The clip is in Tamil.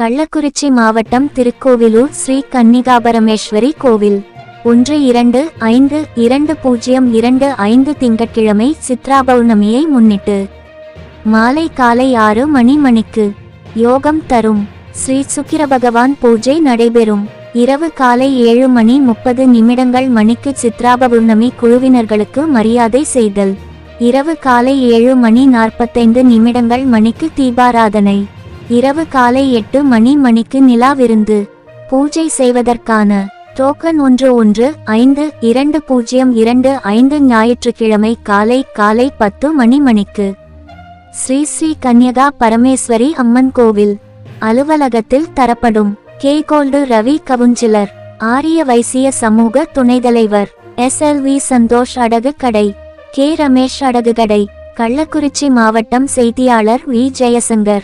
கள்ளக்குறிச்சி மாவட்டம் திருக்கோவிலூர் ஸ்ரீ கன்னிகாபரமேஸ்வரி கோவில். ஒன்று இரண்டு ஐந்து இரண்டு பூஜ்ஜியம் இரண்டு ஐந்து திங்கட்கிழமை சித்ரா பௌர்ணமியை முன்னிட்டு. மாலை காலை ஆறு மணி மணிக்கு யோகம் தரும். ஸ்ரீ சுக்கிர பகவான் பூஜை நடைபெறும். இரவு காலை ஏழு மணி முப்பது நிமிடங்கள் மணிக்கு சித்ரா பௌர்ணமி குழுவினர்களுக்கு மரியாதை செய்தல். இரவு காலை ஏழு மணி நாற்பத்தைந்து நிமிடங்கள் மணிக்கு தீபாராதனை. இரவு காலை எட்டு மணி மணிக்கு நிலா விருந்து. பூஜை செய்வதற்கான. டோக்கன் ஒன்று ஒன்று ஐந்து இரண்டு பூஜ்ஜியம் இரண்டு ஐந்து ஞாயிற்றுக்கிழமை காலை காலை பத்து மணி மணிக்கு. ஸ்ரீ ஸ்ரீ கன்யகா பரமேஸ்வரி அம்மன் கோவில். அலுவலகத்தில் தரப்படும். K gold Ravi councillor. ஆரிய வைசிய சமூக துணைத்தலைவர். எஸ் எல் வி சந்தோஷ் அடகு கடை. கே ரமேஷ் அடகு கடை. கள்ளக்குறிச்சி மாவட்டம் செய்தியாளர் வி ஜெயசங்கர்.